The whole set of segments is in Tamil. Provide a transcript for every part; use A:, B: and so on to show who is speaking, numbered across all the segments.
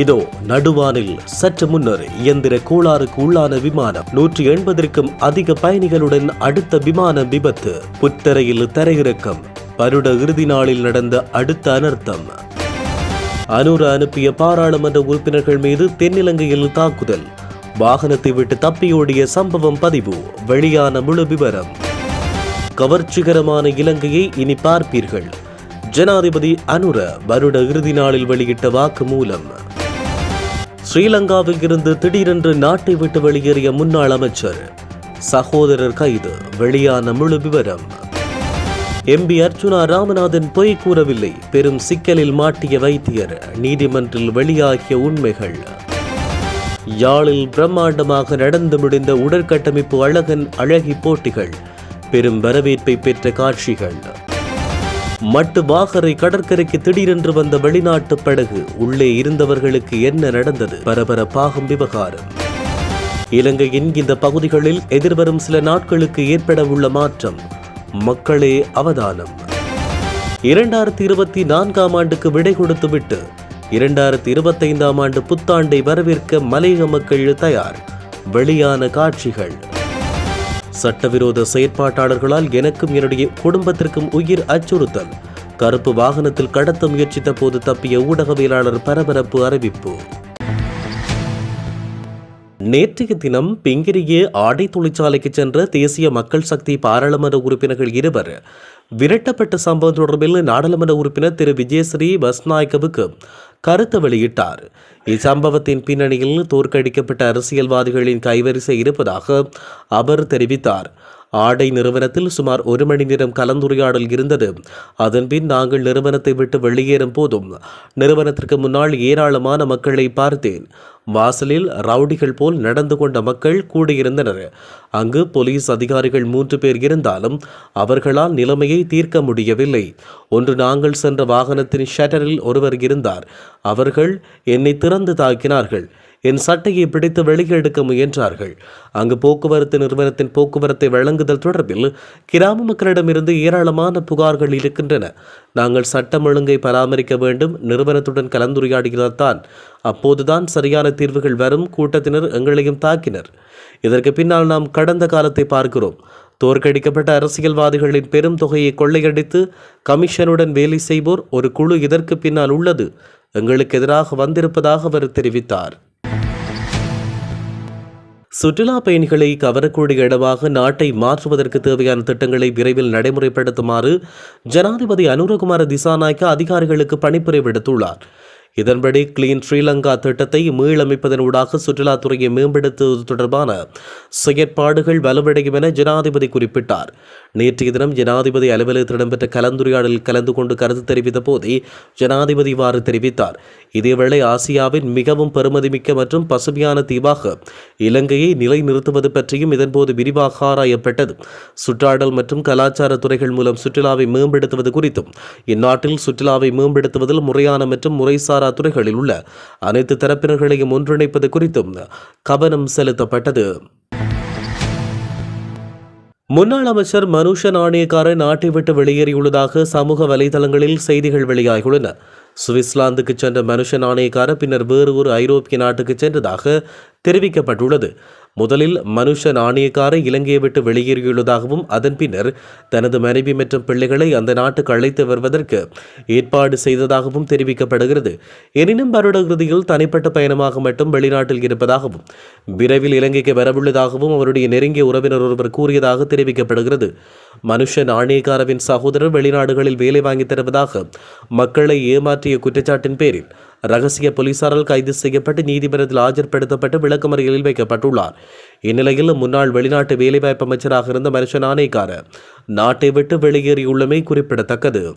A: இதோ நடுவானில் சற்று முன்னர் இயந்திர கோளாறுக்கு உள்ளான விமானம் நூற்றி எண்பதற்கும் அதிக பயணிகளுடன் அடுத்த விமான விபத்து. புத்தரையில் தரையிறக்கம். வருட இறுதி நாளில் நடந்த அடுத்த அனர்த்தம். அனுர அனுப்பிய பாராளுமன்ற உறுப்பினர்கள் மீது தென்னிலங்கையில் தாக்குதல். வாகனத்தை விட்டு தப்பியோடிய சம்பவம் பதிவு. வெளியான முழு விவரம். கவர்ச்சிகரமான இலங்கையை இனி பார்ப்பீர்கள். ஜனாதிபதி அனுர வருட இறுதி நாளில் வெளியிட்ட வாக்கு மூலம். ஸ்ரீலங்காவில் இருந்து திடீரென்று நாட்டை விட்டு வெளியேறிய முன்னாள் அமைச்சர் சகோதரர் கைது. வெளியான முழு விவரம். எம்பி அர்ச்சுனா ராமநாதன் பொய் கூறவில்லை. பெரும் சிக்கலில் மாட்டிய வைத்தியர் நீதிமன்றில் வெளியாகிய உண்மைகள். யாழில் பிரம்மாண்டமாக நடந்து முடிந்த உடற்கட்டமைப்பு அழகன் அழகி போட்டிகள் பெரும் வரவேற்பை பெற்ற காட்சிகள். மட்டு வாகரை கடற்கரைக்கு திடீரென்று வந்த வெளிநாட்டு படகு. உள்ளே இருந்தவர்களுக்கு என்ன நடந்தது? பரபரப்பாகும் விவகாரம். இலங்கையின் இந்த பகுதிகளில் எதிர்வரும் சில நாட்களுக்கு ஏற்பட உள்ள மாற்றம். மக்களே அவதானம். இரண்டாயிரத்தி இருபத்தி நான்காம் ஆண்டுக்கு விடை கொடுத்துவிட்டு இரண்டாயிரத்தி இருபத்தைந்தாம் ஆண்டு புத்தாண்டை வரவேற்க மலையக மக்கள் தயார். வெளியான காட்சிகள். சட்டவிரோத செயற்பாட்டாளர்களால் எனக்கும் என்னுடைய குடும்பத்திற்கும் உயிர் அச்சுறுத்தல். கருப்பு வாகனத்தில் கடத்த முயற்சித்த போது தப்பிய ஊடகவியலாளர் பரபரப்பு அறிவிப்பு. நேற்றைய தினம் பிங்கிரியே ஆடை தொழிற்சாலைக்கு சென்ற தேசிய மக்கள் சக்தி பாராளுமன்ற உறுப்பினர்கள் இருவர் விரட்டப்பட்ட சம்பவம் தொடர்பில் நாடாளுமன்ற உறுப்பினர் திரு. விஜயஸ்ரீ பஸ்நாயக்கவுக்கு கருத்து வெளியிட்டார். இச்சம்பவத்தின் பின்னணியில் தோற்கடிக்கப்பட்ட அரசியல்வாதிகளின் கைவரிசை இருப்பதாக அவர் தெரிவித்தார். ஆடை நிறுவனத்தில் சுமார் ஒரு மணி நேரம் கலந்துரையாடல் இருந்தது. அதன்பின் நாங்கள் நிறுவனத்தை விட்டு வெளியேறும் போதும் நிறுவனத்திற்கு முன்னால் ஏராளமான மக்களை பார்த்தேன். வாசலில் ரவுடிகள் போல் நடந்து கொண்ட மக்கள் கூடியிருந்தனர். அங்கு போலீஸ் அதிகாரிகள் மூன்று பேர் இருந்தாலும் அவர்களால் நிலைமையை தீர்க்க முடியவில்லை. ஒன்று நாங்கள் சென்ற வாகனத்தின் ஷட்டரில் ஒருவர் இருந்தார். அவர்கள் என்னை திறந்து தாக்கினார்கள். என் சட்டையை பிடித்து வெளியே எடுக்க முயன்றார்கள். அங்கு போக்குவரத்து நிறுவனத்தின் போக்குவரத்தை வழங்குதல் தொடர்பில் கிராம மக்களிடமிருந்து ஏராளமான புகார்கள் இருக்கின்றன. நாங்கள் சட்டம் ஒழுங்கை பராமரிக்க வேண்டும் நிறுவனத்துடன் கலந்துரையாடுகிறதான் அப்போதுதான் சரியான தீர்வுகள் வரும் கூட்டத்தினர் எங்களையும் தாக்கினர். இதற்கு பின்னால் நாம் கடந்த காலத்தை பார்க்கிறோம். தோற்கடிக்கப்பட்ட அரசியல்வாதிகளின் பெரும் தொகையை கொள்ளையடித்து கமிஷனுடன் வேலை செய்வோர் ஒரு குழு இதற்கு பின்னால் உள்ளது. எங்களுக்கு எதிராக வந்திருப்பதாக அவர் தெரிவித்தார். சுற்றுலா பயணிகளை கவரக்கூடிய இடமாக நாட்டை மாற்றுவதற்கு தேவையான திட்டங்களை விரைவில் நடைமுறைப்படுத்துமாறு ஜனாதிபதி அனுரகுமார திசாநாயக்க அதிகாரிகளுக்கு பணிப்புரை விடுத்துள்ளார் இதன்படி கிளீன் ஸ்ரீலங்கா திட்டத்தை மீளமைப்பதனூடாக சுற்றுலாத்துறையை மேம்படுத்துவது தொடர்பான செயற்பாடுகள் வலுவடையும் என ஜனாதிபதி குறிப்பிட்டார். நேற்றைய தினம் ஜனாதிபதி அலுவலகத்தில் இடம்பெற்ற கலந்துரையாடலில் கலந்து கொண்டு கருத்து தெரிவித்த போதே ஜனாதிபதி இவ்வாறு தெரிவித்தார். இதேவேளை ஆசியாவின் மிகவும் பெருமதிமிக்க மற்றும் பசுமையான தீவாக இலங்கையை நிலைநிறுத்துவது பற்றியும் இதன்போது விரிவாக ஆராயப்பட்டது. சுற்றாடல் மற்றும் கலாச்சார துறைகள் மூலம் சுற்றுலாவை மேம்படுத்துவது குறித்தும் இந்நாட்டில் சுற்றுலாவை மேம்படுத்துவதில் முறையான மற்றும் முறைசாரா துறைகளில் உள்ள அனைத்து தரப்பினர்களையும் ஒன்றிணைப்பது குறித்தும் கவனம் செலுத்தப்பட்டது. முன்னாள் அமைச்சர் மனுஷ நாணயக்கார நாட்டை விட்டு வெளியேறியுள்ளதாக சமூக வலைதளங்களில் செய்திகள் வெளியாகியுள்ளன. சுவிட்சர்லாந்துக்கு சென்ற மனுஷ நாணயக்காரர் பின்னர் வேறு ஒரு ஐரோப்பிய நாட்டுக்கு சென்றதாக தெரிவிக்கப்பட்டுள்ளது. முதலில் மனுஷ நாணயக்கார இலங்கையை விட்டு வெளியேறியுள்ளதாகவும் அதன் பின்னர் தனது மனைவி மற்றும் பிள்ளைகளை அந்த நாட்டுக்கு அழைத்து வருவதற்கு ஏற்பாடு செய்ததாகவும் தெரிவிக்கப்படுகிறது. எனினும் வருட இறுதியில் தனிப்பட்ட பயணமாக மட்டும் வெளிநாட்டில் இருப்பதாகவும் விரைவில் இலங்கைக்கு வரவுள்ளதாகவும் அவருடைய நெருங்கிய உறவினர் ஒருவர் கூறியதாக தெரிவிக்கப்படுகிறது. மனுஷ நாணயக்காரவின் சகோதரர் வெளிநாடுகளில் வேலை வாங்கித் தருவதாக மக்களை ஏமாற்றிய குற்றச்சாட்டின் பேரில் ரகசிய போலீசாரால் கைது செய்யப்பட்டு நீதிமன்றத்தில் ஆஜர்படுத்தப்பட்டு விளக்கமறியலில் வைக்கப்பட்டுள்ளார். இந்நிலையில் முன்னாள் வெளிநாட்டு வேலைவாய்ப்பு அமைச்சராக இருந்த மனுஷ நாணயக்கார நாட்டை விட்டு வெளியேறியுள்ளமை குறிப்பிடத்தக்கது.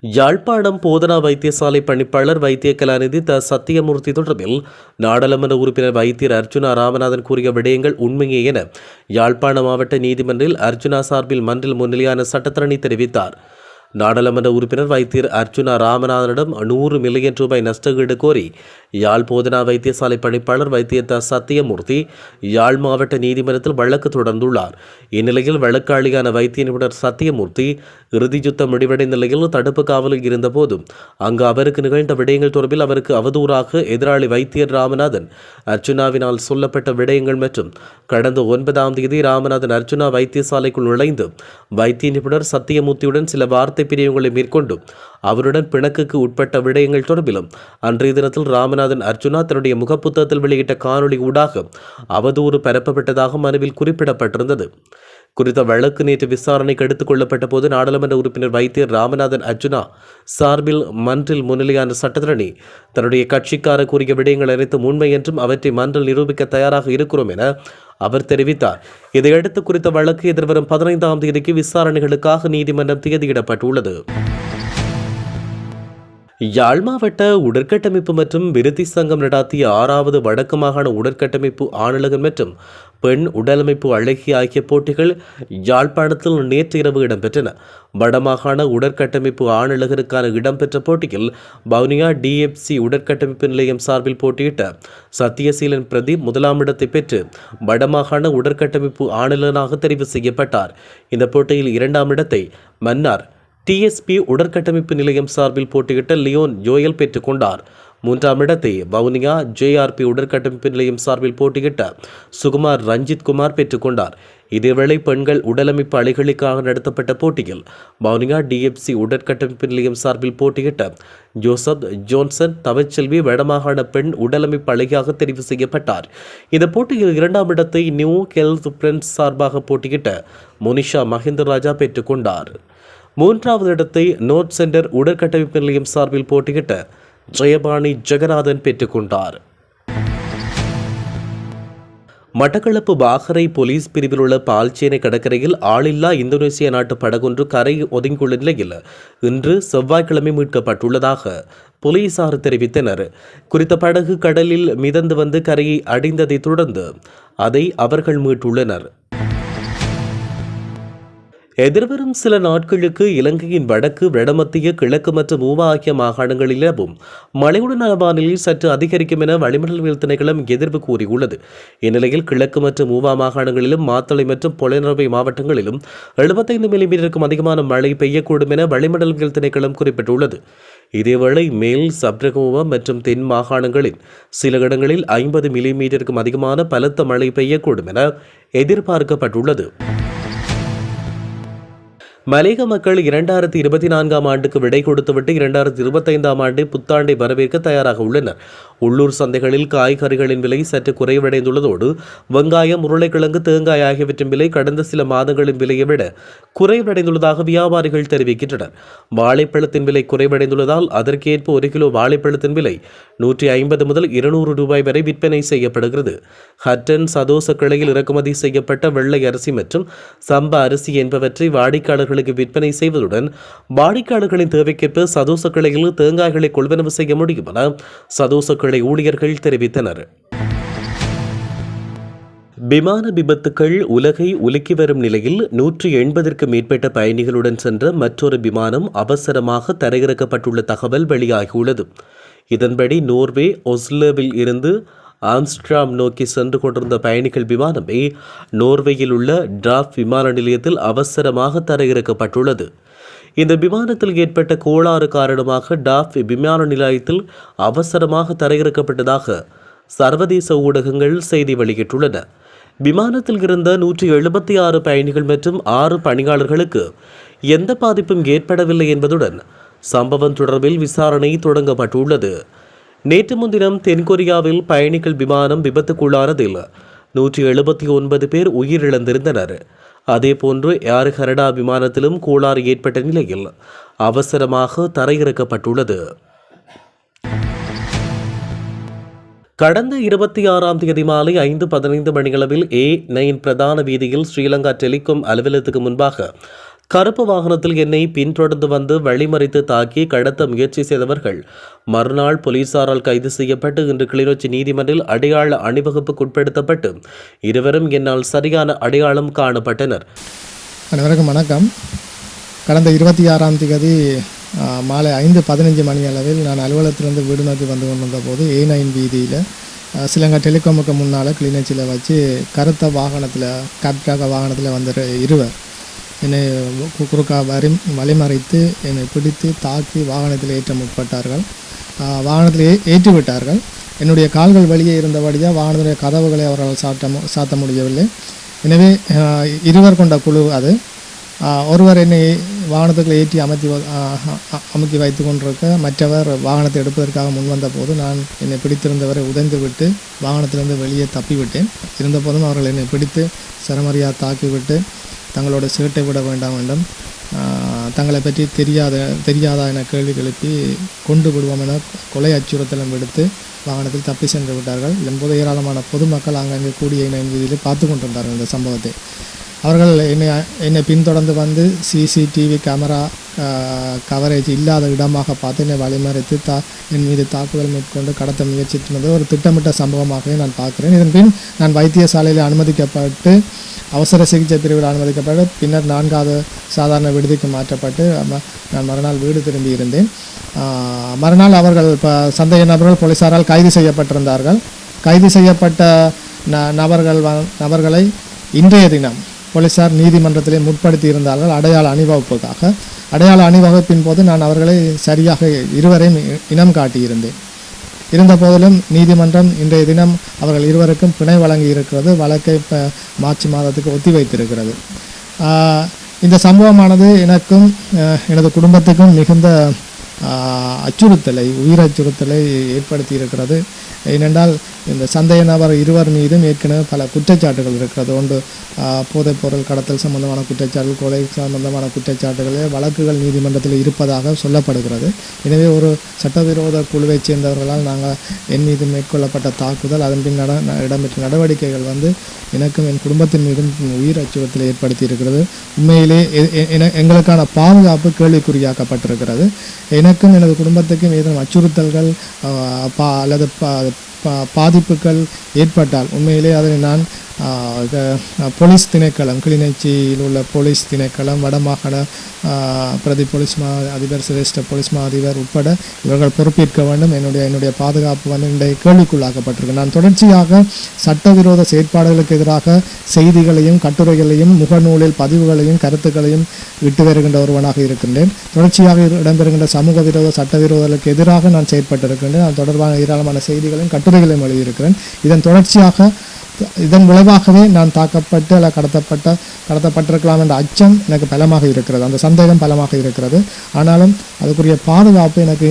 A: யாழ்ப்பாணம் போதனா வைத்தியசாலை பணிப்பாளர் வைத்திய கலாநிதி த. சத்தியமூர்த்தி தொடர்பில் நாடாளுமன்ற உறுப்பினர் வைத்தியர் அர்ஜுனா ராமநாதன் கூறிய விடயங்கள் உண்மையே என யாழ்ப்பாண மாவட்ட நீதிமன்றில் அர்ஜுனா சார்பில் மன்றில் முன்னிலையான சட்டத்தரணி தெரிவித்தார். நாடாளுமன்ற உறுப்பினர் வைத்தியர் அர்ஜுனா ராமநாதனிடம் நூறு மில்லியன் ரூபாய் நஷ்டஈடு கோரி யாழ் போதனா வைத்தியசாலை பணிப்பாளர் வைத்தியர் த. சத்தியமூர்த்தி யாழ் மாவட்ட நீதிமன்றத்தில் வழக்கு தொடர்ந்துள்ளார். இந்நிலையில் வழக்காளியான வைத்திய நிபுணர் சத்தியமூர்த்தி இறுதி யுத்தம் முடிவடைந்த நிலையில் தடுப்பு காவலில் இருந்தபோதும் அங்கு அவருக்கு நிகழ்ந்த விடயங்கள் தொடர்பில் அவருக்கு அவதூறாக எதிராளி வைத்தியர் ராமநாதன் அர்ச்சுனாவினால் சொல்லப்பட்ட விடயங்கள் மற்றும் கடந்த ஒன்பதாம் தேதி ராமநாதன் அர்ச்சுனா வைத்தியசாலைக்குள் நுழைந்து வைத்திய நிபுணர் சத்தியமூர்த்தியுடன் சில வார்த்தை பிரிவுகளை மேற்கொண்டு அவருடன் பிணக்குக்கு உட்பட்ட விடயங்கள் தொடர்பிலும் அன்றைய தினத்தில் ராமநாதன் அர்ஜுனா தன்னுடைய முகப்புத்தகத்தில் வெளியிட்ட காணொளி ஊடாக அவதூறு பரப்பப்பட்டதாக மனுவில் குறிப்பிடப்பட்டிருந்தது. குறித்த வழக்கு நேற்று விசாரணைக்கு எடுத்துக் கொள்ளப்பட்ட போது நாடாளுமன்ற உறுப்பினர் வைத்தியர் ராமநாதன் அர்ஜுனா சார்பில் மன்றில் முன்னிலையான சட்டத்தரணி தன்னுடைய கட்சிக்காரர் கூறிய விடயங்கள் அனைத்தும் உண்மை என்றும் அவற்றை மன்றில் நிரூபிக்க தயாராக இருக்கிறோம் என அவர் தெரிவித்தார். இதையடுத்து குறித்த வழக்கு எதிர்வரும் பதினைந்தாம் தேதிக்கு விசாரணைகளுக்காக நீதிமன்றம் தேதியிடப்பட்டுள்ளது. யாழ் மாவட்ட உடற்கட்டமைப்பு மற்றும் விருத்தி சங்கம் நடாத்திய ஆறாவது வடக்கு மாகாண உடற்கட்டமைப்பு ஆணழகன் மற்றும் பெண் உடலமைப்பு அழகி ஆகிய போட்டிகள் யாழ்ப்பாணத்தில் நேற்று இரவு இடம்பெற்றன. வடமாகாண உடற்கட்டமைப்பு ஆணழகருக்கான இடம்பெற்ற போட்டியில் வவுனியா டிஎஃப்சி உடற்கட்டமைப்பு நிலையம் சார்பில் போட்டியிட்ட சத்தியசீலன் பிரதீப் முதலாம் இடத்தை பெற்று வடமாகாண உடற்கட்டமைப்பு ஆணழகனாக தெரிவு செய்யப்பட்டார். இந்த போட்டியில் இரண்டாம் இடத்தை மன்னார் டிஎஸ்பி உடற்கட்டமைப்பு நிலையம் சார்பில் போட்டியிட்ட லியோன் ஜோயல் பெற்றுக்கொண்டார். மூன்றாம் இடத்தை வவுனியா ஜேஆர்பி உடற்கட்டமைப்பு நிலையம் சார்பில் போட்டியிட்ட சுகுமார் ரஞ்சித் குமார் பெற்றுக்கொண்டார். இதேவேளை பெண்கள் உடலமைப்பு அலைகளுக்காக நடத்தப்பட்ட போட்டியில் வவுனியா டிஎஃப்சி உடற்கட்டமைப்பு நிலையம் சார்பில் போட்டியிட்ட ஜோசப் ஜோன்சன் தவச்செல்வி வடமாகாண பெண் உடலமைப்பு அழகியாக தெரிவு செய்யப்பட்டார். இந்த போட்டியில் இரண்டாம் இடத்தை நியூ ஹெல்த் பிரெண்ட்ஸ் சார்பாக போட்டியிட்ட மோனிஷா மஹிந்தராஜா பெற்றுக்கொண்டார். மூன்றாவது இடத்தை நோட் சென்டர் உடற்கட்டமைப்பு நிலையம் சார்பில் போட்டியிட்ட ஜெயபாணி ஜெகநாதன் பெற்றுக்கொண்டார். மட்டக்களப்பு பாகரை போலீஸ் பிரிவில் உள்ள பால்சேனை கடற்கரையில் ஆளில்லா இந்தோனேசிய நாட்டு படகொன்று கரை ஒதுங்கியுள்ள நிலையில் இன்று செவ்வாய்க்கிழமை மீட்கப்பட்டுள்ளதாக போலீசார் தெரிவித்தனர். குறித்த படகு கடலில் மிதந்து வந்து கரையை அடைந்ததைத் தொடர்ந்து அதை அவர்கள் மீட்டுள்ளனர். எதிர்வரும் சில நாட்களுக்கு இலங்கையின் வடக்கு வடமத்திய கிழக்கு மற்றும் மூவா ஆகிய மாகாணங்களிலும் மழையுடனான வானிலை சற்று அதிகரிக்கும் என வளிமண்டலவியல் திணைக்களம் எதிர்ப்பு கூறியுள்ளது. இந்நிலையில் கிழக்கு மற்றும் மூவா மாகாணங்களிலும் மாத்தளை மற்றும் பொலனறுவை மாவட்டங்களிலும் எழுபத்தைந்து மில்லிமீட்டருக்கும் அதிகமான மழை பெய்யக்கூடும் என வளிமண்டலவியல் திணைக்களம் குறிப்பிட்டுள்ளது. இதேவேளை மேல் சப்ரகோவா மற்றும் தென் மாகாணங்களின் சில இடங்களில் ஐம்பது மில்லிமீட்டருக்கும் அதிகமான பலத்த மழை பெய்யக்கூடும் என எதிர்பார்க்கப்பட்டுள்ளது. மலேக மக்கள் இரண்டாயிரத்தி இருபத்தி நான்காம் ஆண்டுக்கு விடை கொடுத்துவிட்டு இரண்டாயிரத்தி இருபத்தைந்தாம் ஆண்டு புத்தாண்டை வரவேற்க தயாராக உள்ளனர். உள்ளூர் சந்தைகளில் காய்கறிகளின் விலை சற்று குறைவடைந்துள்ளதோடு வெங்காயம் உருளைக்கிழங்கு தேங்காய் ஆகியவற்றின் விலை கடந்த சில மாதங்களின் விலையை விட குறைவடைந்துள்ளதாக வியாபாரிகள் தெரிவிக்கின்றனர். வாழைப்பழத்தின் விலை குறைவடைந்துள்ளதால் அதற்கேற்ப ஒரு கிலோ வாழைப்பழத்தின் விலை நூற்றி ஐம்பது முதல் இருநூறு ரூபாய் வரை விற்பனை செய்யப்படுகிறது. ஹட்டன் சதோச கிளையில் இறக்குமதி செய்யப்பட்ட வெள்ளை அரிசி மற்றும் சம்பா அரிசி என்பவற்றை வாடிக்கையாளர்களுக்கு விற்பனை செய்வதுடன் வாடிக்கையாளர்களின் தேவைக்கேற்ப சதோச கிளையில் தேங்காய்களை கொள்வனவு செய்ய முடியும் என சதோச கிளை ஊழியர்கள் தெரிவித்தனர். விமான விபத்துக்கள் உலகை உலுக்கி வரும் நிலையில் நூற்றி எண்பதற்கு மேற்பட்ட பயணிகளுடன் சென்ற மற்றொரு விமானம் அவசரமாக தரையிறக்கப்பட்டுள்ள தகவல் வெளியாகியுள்ளது. இதன்படி நோர்வே ஒஸ்லோவில் இருந்து ஆம்ஸ்ட்ராம் நோக்கி சென்று கொண்டிருந்த பயணிகள் விமானமே நோர்வேயில் உள்ள டிராப் விமான நிலையத்தில் அவசரமாக தரையிறக்கப்பட்டுள்ளது. இந்த விமானத்தில் ஏற்பட்ட கோளாறு காரணமாக டாஃப் விமான நிலையத்தில் அவசரமாக தரையிறக்கப்பட்டதாக சர்வதேச ஊடகங்கள் செய்தி வெளியிட்டுள்ளன. விமானத்தில் இருந்த நூற்றி எழுபத்தி ஆறு பயணிகள் மற்றும் ஆறு பணியாளர்களுக்கு எந்த பாதிப்பும் ஏற்படவில்லை என்பதுடன் சம்பவம் தொடர்பில் விசாரணை தொடங்கப்பட்டுள்ளது. நேற்று முன்தினம் தென்கொரியாவில் பயணிகள் விமானம் விபத்துக்குள்ளானதில் நூற்றி எழுபத்தி ஒன்பது பேர் உயிரிழந்திருந்தனர். அதேபோன்று ஏர் கனடா விமானத்திலும் கோளாறு ஏற்பட்ட நிலையில் அவசரமாக தரையிறக்கப்பட்டுள்ளது. கடந்த இருபத்தி ஆறாம் தேதி மாலை ஐந்து பதினைந்து மணியளவில் ஏ நைன் பிரதான வீதியில் ஸ்ரீலங்கா டெலிகாம் அலுவலகத்துக்கு முன்பாக கருப்பு வாகனத்தில் என்னை பின்தொடர்ந்து வந்து வழிமறித்து தாக்கி கடத்த முயற்சி செய்தவர்கள். மறுநாள் போலீசாரால் கைது செய்யப்பட்டு இன்று கிளிநொச்சி நீதிமன்றில் அடையாள அணிவகுப்புக்குட்படுத்தப்பட்டு இருவரும் என்னால் சரியான அடையாளம் காணப்பட்டனர்.
B: அனைவருக்கும் வணக்கம். கடந்த இருபத்தி ஆறாம் தேதி மாலை ஐந்து பதினஞ்சு மணி அளவில் நான் அலுவலகத்திலிருந்து வீடு நோக்கி வந்து கொண்டிருந்த போது ஏ நைன் வீதியில் சிலங்கா டெலிகாமுக்கு முன்னால் கிளிநொச்சியில் வச்சு கருத்த வாகனத்தில் கேப்டாக வாகனத்தில் வந்த இருவர். என்னை கு- குறுக்கா வரி வழிமறைத்து என்னை பிடித்து தாக்கி வாகனத்தில் ஏற்ற முற்பட்டார்கள். வாகனத்தில் ஏ ஏற்றிவிட்டார்கள். என்னுடைய கால்கள் வழியே இருந்தபடியாக வாகனத்துடைய கதவுகளை அவர்களால் சாட்ட மு- சாத்த முடியவில்லை. எனவே இருவர் கொண்ட குழு அது. ஒருவர் என்னை வாகனத்துக்குள் ஏற்றி அமர்த்தி அமுக்கி வைத்து கொண்டிருக்க மற்றவர் வாகனத்தை எடுப்பதற்காக முன்வந்த போது நான் என்னை பிடித்திருந்தவரை உதைந்து விட்டு வாகனத்திலிருந்து வெளியே தப்பிவிட்டேன். இருந்தபோதும் அவர்கள் என்னை பிடித்து சரமரியாக தாக்கிவிட்டு தங்களோட சேட்டை விட வேண்டாம் வேண்டும் தங்களை பற்றி தெரியாத தெரியாதா என கேள்வி எழுப்பி கொண்டு விடுவோம் என கொலை அச்சுறுத்தலும் விடுத்து வாகனத்தில் தப்பி சென்று விட்டார்கள். இதன்போது ஏராளமான பொதுமக்கள் அங்கங்கே கூடிய இணையம் வீதியில் பார்த்து கொண்டிருந்தார்கள் இந்த சம்பவத்தை. அவர்கள் என்னை என்னை பின்தொடர்ந்து வந்து சிசிடிவி கேமரா கவரேஜ் இல்லாத இடமாக பார்த்து என்னை வழிமறைத்து தா என் மீது தாக்குதல் மேற்கொண்டு கடத்த முயற்சித்தது ஒரு திட்டமிட்ட சம்பவமாகவே நான் பார்க்கிறேன். இதன் பின் நான் வைத்தியசாலையில் அனுமதிக்கப்பட்டு அவசர சிகிச்சை பிரிவில் அனுமதிக்கப்பட்டு பின்னர் நான்காவது சாதாரண விடுதிக்கு மாற்றப்பட்டு நான் மறுநாள் வீடு திரும்பி இருந்தேன். மறுநாள் அவர்கள் இப்போ சந்தேக நபர்கள் போலீசாரால் கைது செய்யப்பட்டிருந்தார்கள். கைது செய்யப்பட்ட ந நபர்கள் நபர்களை இன்றைய தினம் போலீசார் நீதிமன்றத்திலே முற்படுத்தி இருந்தார்கள் அடையாள அணிவகுப்புக்காக. அடையாள அணிவகுப்பின் போது நான் அவர்களை சரியாக இருவரையும் இ- இனம் காட்டியிருந்தேன். இருந்த போதிலும் நீதிமன்றம் இன்றைய தினம் அவர்கள் இருவருக்கும் பிணை வழங்கி இருக்கிறது வழக்கை இப்போ மார்ச் மாதத்துக்கு ஒத்தி வைத்திருக்கிறது இந்த சம்பவமானது எனக்கும் எனது குடும்பத்துக்கும் மிகுந்த அச்சுறுத்தலை உயிர் அச்சுறுத்தலை ஏற்படுத்தி இருக்கிறது ஏனென்றால் இந்த சந்தேக நபர் இருவர் மீதும் ஏற்கனவே பல குற்றச்சாட்டுகள் இருக்கிறது. ஒன்று போதைப் பொருள் கடத்தல் சம்பந்தமான குற்றச்சாட்டுகள் கொலை சம்பந்தமான குற்றச்சாட்டுகளே வழக்குகள் நீதிமன்றத்தில் இருப்பதாக சொல்லப்படுகிறது. எனவே ஒரு சட்டவிரோத குழுவைச் சேர்ந்தவர்களால் நாங்கள் என் மீது மேற்கொள்ளப்பட்ட தாக்குதல் அதன் பின் நட ந- இடம்பெற்ற நடவடிக்கைகள் வந்து எனக்கும் என் குடும்பத்தின் மீதும் உயிர் அச்சுறுத்தலை ஏற்படுத்தி இருக்கிறது உண்மையிலே எ- என- எங்களுக்கான பாதுகாப்பு கேள்விக்குறியாக்கப்பட்டிருக்கிறது. என எனக்கும் எனது குடும்பத்துக்கும் ஏதேனும் அச்சுறுத்தல்கள் பா அல்லது பா பாதிப்புகள் ஏற்பட்டால் உண்மையிலே அதனை நான் போலீஸ் திணைக்களம் கிளிநொச்சியில் உள்ள போலீஸ் திணைக்களம் வடமாகாண பிரதி போலீஸ் மா அதிபர் சிரேஷ்ட போலீஸ் மா அதிபர் உட்பட இவர்கள் பொறுப்பேற்க வேண்டும். என்னுடைய என்னுடைய பாதுகாப்பு வந்து இன்றைய கேள்விக்குள்ளாக்கப்பட்டிருக்கு. நான் தொடர்ச்சியாக சட்டவிரோத செயற்பாடுகளுக்கு எதிராக செய்திகளையும் கட்டுரைகளையும் முகநூலில் பதிவுகளையும் கருத்துக்களையும் விட்டு வருகின்ற ஒருவனாக இருக்கின்றேன். தொடர்ச்சியாக இடம்பெறுகின்ற சமூக விரோத சட்டவிரோதங்களுக்கு எதிராக நான் செயற்பட்டிருக்கின்றேன். அது தொடர்பான ஏராளமான செய்திகளையும் கட்டுரைகளையும் எழுதியிருக்கிறேன் இதன் தொடர்ச்சியாக இதன் விளைவாகவே நான் தாக்கப்பட்டு அல்ல கடத்தப்பட்ட கடத்தப்பட்டிருக்கலாம் என்ற அச்சம் எனக்கு பலமாக இருக்கிறது. அந்த சந்தேகம் பலமாக இருக்கிறது. ஆனாலும் அதுக்குரிய பாதுகாப்பு எனக்கு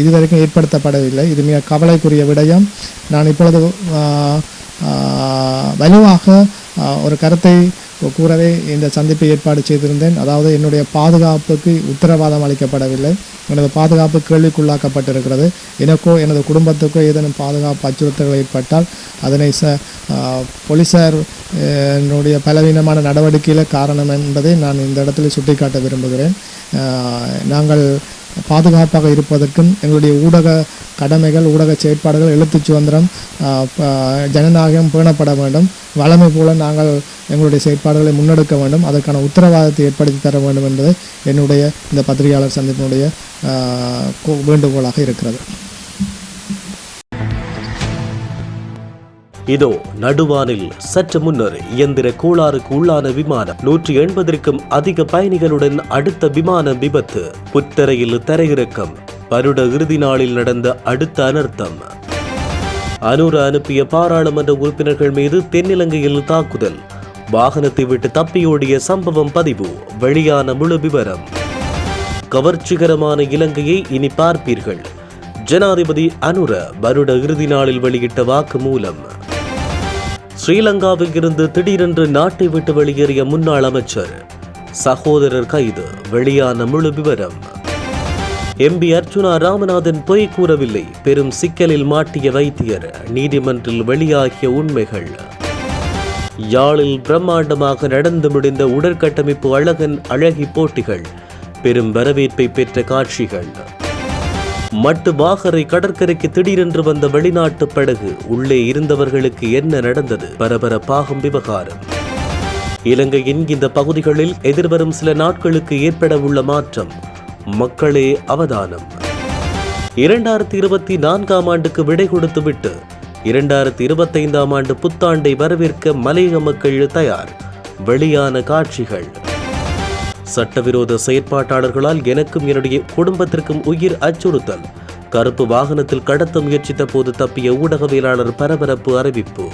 B: இதுவரைக்கும் ஏற்படுத்தப்படவில்லை. இது மிக கவலைக்குரிய விடயம். நான் இப்பொழுது வலுவாக ஒரு கருத்தை கூறவே இந்த சந்திப்பை ஏற்பாடு செய்திருந்தேன். அதாவது என்னுடைய பாதுகாப்புக்கு உத்தரவாதம் அளிக்கப்படவில்லை. எனது பாதுகாப்பு கேள்விக்குள்ளாக்கப்பட்டிருக்கிறது. எனக்கோ எனது குடும்பத்துக்கோ ஏதேனும் பாதுகாப்பு அச்சுறுத்தல்கள் ஏற்பட்டால் அதனை ச போலீஸார் போலீசார் என்னுடைய பலவீனமான நடவடிக்கையில் காரணம் என்பதை நான் இந்த இடத்துல சுட்டிக்காட்ட விரும்புகிறேன். நாங்கள் பாதுகாப்பாக இருப்பதற்கும் எங்களுடைய ஊடக கடமைகள் ஊடக செயற்பாடுகள் எழுத்து சுதந்திரம் ஜனநாயகம் பேணப்பட வேண்டும். வளமை போல நாங்கள் எங்களுடைய செயற்பாடுகளை முன்னெடுக்க வேண்டும். அதற்கான உத்தரவாதத்தை ஏற்படுத்தி தர வேண்டும் என்பது என்னுடைய இந்த பத்திரிகையாளர் சந்திப்பினுடைய ஆஹ், வேண்டுகோளாக இருக்கிறது.
A: இதோ நடுவானில் சற்று முன்னர் இயந்திர கோளாறுக்கு உள்ளான விமானம் நூற்றி எண்பதற்கும் அதிக பயணிகளுடன் அடுத்த விமான விபத்து புத்தரையில் தரையிறக்கம் வருட இறுதி நாளில் நடந்த அடுத்த அனர்த்தம். அனுர அனுப்பிய பாராளுமன்ற உறுப்பினர்கள் மீது தென்னிலங்கையில் தாக்குதல். வாகனத்தை விட்டு தப்பியோடிய சம்பவம் பதிவு. வெளியான முழு விவரம். கவர்ச்சிகரமான இலங்கையை இனி பார்ப்பீர்கள். ஜனாதிபதி அனுர வருட இறுதி நாளில் வெளியிட்ட வாக்கு மூலம் ஸ்ரீலங்காவில் இருந்து திடீரென்று நாட்டை விட்டு வெளியேறிய முன்னாள் அமைச்சர். சகோதரர் கைது. வெளியான முழு விவரம். எம்பி அர்ச்சுனா ராமநாதன் பொய் கூறவில்லை. பெரும் சிக்கலில் மாட்டிய வைத்தியர். நீதிமன்றில் வெளியாகிய உண்மைகள். யாழில் பிரம்மாண்டமாக நடந்து முடிந்த உடற்கட்டமைப்பு அழகன் அழகி போட்டிகள் பெரும் வரவேற்பை பெற்ற காட்சிகள். மட்டு வாகரை கடற்கரைக்கு திடீரென்று வந்த வெளிநாட்டு படகு உள்ளே இருந்தவர்களுக்கு என்ன நடந்தது? பரபரப்பாகும் விவகாரம். இலங்கையின் இந்த பகுதிகளில் எதிர்வரும் சில நாட்களுக்கு ஏற்பட உள்ள மாற்றம் மக்களே அவதானம். இரண்டாயிரத்தி இருபத்தி நான்காம் ஆண்டுக்கு விடை கொடுத்துவிட்டு இரண்டாயிரத்தி இருபத்தைந்தாம் ஆண்டு புத்தாண்டை வரவேற்க மலையக மக்கள் தயார். வெளியான காட்சிகள். சட்டவிரோத செயற்பாட்டாளர்களால் எனக்கும் என்னுடைய குடும்பத்திற்கும் உயிர் அச்சுறுத்தல். கருப்பு வாகனத்தில் கடத்த முயற்சித்த போது தப்பிய ஊடகவியலாளர் பரபரப்பு அறிவிப்பு.